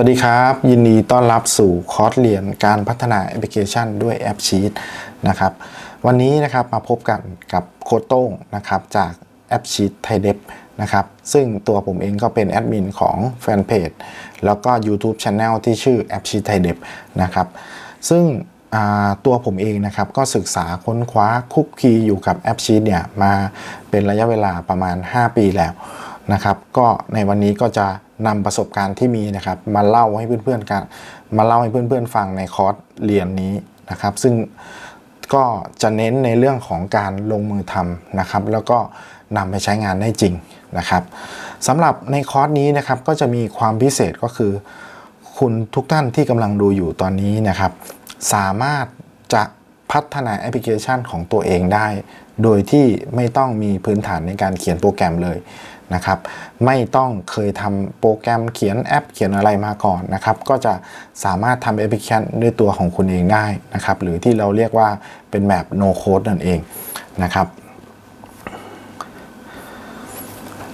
วัสดีครับ ยินดีต้อนรับสู่คอร์สเรียนการพัฒนาแอปพลิเคชันด้วยแอปชีตนะครับวันนี้นะครับมาพบกันกับโคชโต้งนะครับจากแอปชีตไทยเดฟนะครับซึ่งตัวผมเองก็เป็นแอดมินของแฟนเพจแล้วก็ YouTube Channel ที่ชื่อแอปชีตไทยเดฟนะครับซึ่งตัวผมเองนะครับก็ศึกษาค้นคว้าคุกคีอยู่กับแอปชีตเนี่ยมาเป็นระยะเวลาประมาณ 5 ปีแล้ว นะครับ ก็ในวันนี้ก็จะนำประสบการณ์ที่มีนะครับ มาเล่าให้เพื่อนๆกัน มาเล่าให้เพื่อนๆฟังในคอร์สเรียนนี้นะครับ ซึ่งก็จะเน้นในเรื่องของการลงมือทำนะครับ แล้วก็นำไปใช้งานได้จริงนะครับสำหรับในคอร์สนี้นะครับก็จะมีความพิเศษก็คือ คุณทุกท่านที่กำลังดูอยู่ตอนนี้นะครับ สามารถจะพัฒนาแอปพลิเคชันของตัวเองได้ โดยที่ไม่ต้องมีพื้นฐานในการเขียนโปรแกรมเลย นะครับไม่ต้องเคยทำโปรแกรมเขียนแอปเขียนอะไรมาก่อนนะครับก็จะสามารถทำแอปพลิเคชันด้วยตัวของคุณเองได้นะครับหรือที่เราเรียกว่าเป็นแบบ no code นั่นเองนะครับ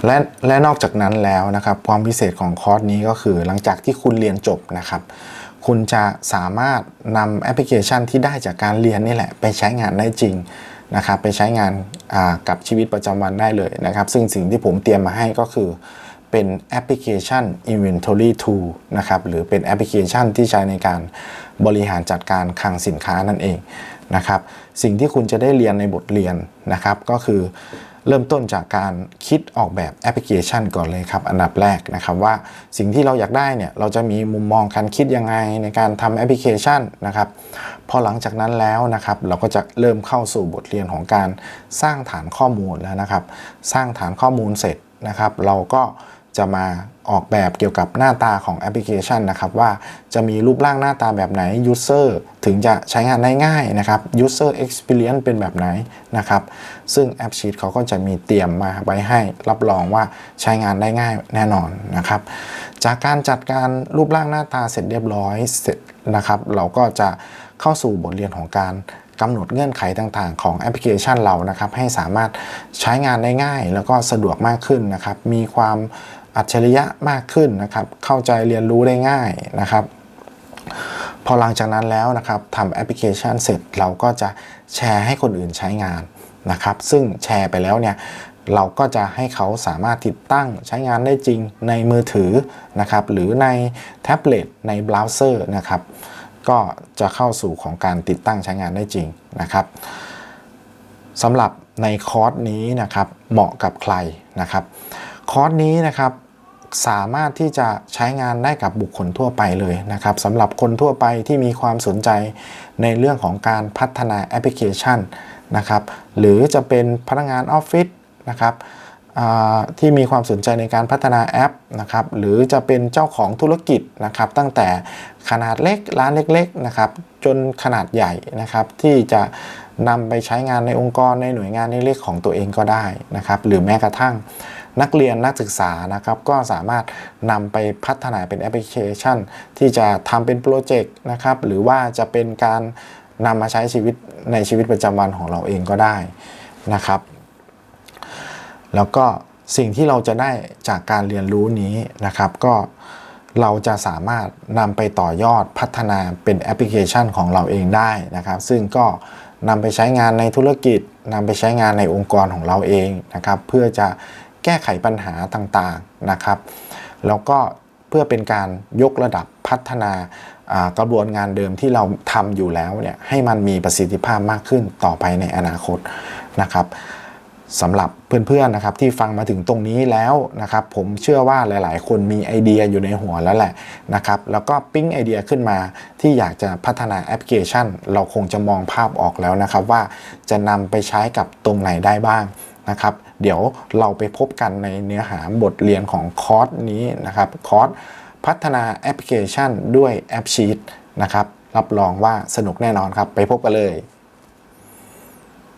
และและนอกจากนั้นแล้วนะครับความพิเศษของคอร์สนี้ก็คือหลังจากที่คุณเรียนจบนะครับ คุณจะสามารถนำแอปพลิเคชันที่ได้จากการเรียนนี่แหละ ไปใช้งานได้จริง นะครับไปใช้งานกับชีวิตประจำวันได้เลยนะครับ ซึ่งสิ่งที่ผมเตรียมมาให้ก็คือเป็นแอปพลิเคชัน Inventory Tool นะครับหรือเป็นแอปพลิเคชันที่ใช้ในการบริหารจัดการคลังสินค้านั่นเองนะครับ สิ่งที่คุณจะได้เรียนในบทเรียนนะครับก็คือ เริ่มต้นจากการคิดออกแบบแอปพลิเคชันก่อนเลยครับ อันดับแรกนะครับว่าสิ่งที่เราอยากได้เนี่ยเราจะมีมุมมองการคิดยังไงในการทำแอปพลิเคชันนะครับพอหลังจากนั้นแล้วนะครับ เราก็จะเริ่มเข้าสู่บทเรียนของการสร้างฐานข้อมูลแล้วนะครับ สร้างฐานข้อมูลเสร็จนะครับ เราก็ จะมาออกแบบเกี่ยวกับหน้าตาของแอปพลิเคชันนะครับ ว่าจะมีรูปร่างหน้าตาแบบไหน User ถึงจะใช้งานได้ง่ายนะครับ User Experience เป็นแบบไหนนะครับ ซึ่งแอปชีตเขาก็จะมีเตรียมมาไว้ให้รับรองว่าใช้งานได้ง่ายแน่นอนนะครับ จากการจัดการรูปร่างหน้าตาเสร็จเรียบร้อยเสร็จนะครับ เราก็จะเข้าสู่บทเรียนของการกำหนดเงื่อนไขต่างๆ ของแอปพลิเคชันเรานะครับ ให้สามารถใช้งานได้ง่าย แล้วก็สะดวกมากขึ้นนะครับ มีความ อัจฉริยะมากขึ้นนะครับ เข้าใจเรียนรู้ได้ง่ายนะครับ พอหลังจากนั้นแล้วนะครับทำแอปพลิเคชันเสร็จเราก็จะแชร์ให้คนอื่นใช้งานนะครับ ซึ่งแชร์ไปแล้วเนี่ยเราก็จะให้เขาสามารถติดตั้งใช้งานได้จริงในมือถือนะครับ หรือในแท็บเล็ตในเบราว์เซอร์นะครับ ก็จะเข้าสู่ของการติดตั้งใช้งานได้จริงนะครับสำหรับในคอร์สนี้นะครับเหมาะกับใครนะครับ คอร์สนี้นะครับ สามารถที่จะใช้งานได้กับบุคคลทั่วไปเลยนะครับสำหรับคนทั่วไปที่มีความสนใจในเรื่องของการพัฒนาแอปพลิเคชันนะครับ หรือจะเป็นพนักงานออฟฟิศนะครับที่มีความสนใจในการพัฒนาแอปนะครับหรือจะเป็นเจ้าของธุรกิจนะครับ ตั้งแต่ขนาดเล็กร้านเล็กๆนะครับจนขนาดใหญ่นะครับที่จะนำไปใช้งานในองค์กรในหน่วยงานเล็กๆของตัวเองก็ได้นะครับ หรือแม้กระทั่ง นักเรียนนักศึกษานะครับก็สามารถนำไปพัฒนาเป็นแอปพลิเคชัน ที่จะทำเป็นโปรเจกต์นะครับหรือว่าจะเป็นการนำมาใช้ชีวิตในชีวิตประจำวันของเราเองก็ได้นะครับ แล้วก็สิ่งที่เราจะได้จากการเรียนรู้นี้นะครับ ก็เราจะสามารถนำไปต่อยอดพัฒนาเป็นแอปพลิเคชันของเราเองได้นะครับ ซึ่งก็นำไปใช้งานในธุรกิจนำไปใช้งานในองค์กรของเราเองนะครับ เพื่อจะ แก้ไขปัญหาต่างๆนะครับ แล้วก็เพื่อเป็นการยกระดับพัฒนากระบวนงานเดิมที่เราทำอยู่แล้วเนี่ยให้มันมีประสิทธิภาพมากขึ้นต่อไปในอนาคตนะครับ สำหรับเพื่อนๆนะครับที่ฟังมาถึงตรงนี้แล้วนะครับผมเชื่อว่าหลายๆ คนมีไอเดียอยู่ในหัวแล้วแหละนะครับแล้วก็ปิ้งไอเดียขึ้นมาที่อยากจะพัฒนาแอปพลิเคชัน เราคงจะมองภาพออกแล้วนะครับว่าจะนำไปใช้กับตรงไหนได้บ้างนะครับเดี๋ยวเราไปพบกันในเนื้อหาบทเรียนของคอร์สนี้นะครับคอร์สพัฒนาแอปพลิเคชันด้วยแอปชีตนะครับรับรองว่าสนุกแน่นอนครับไปพบกันเลย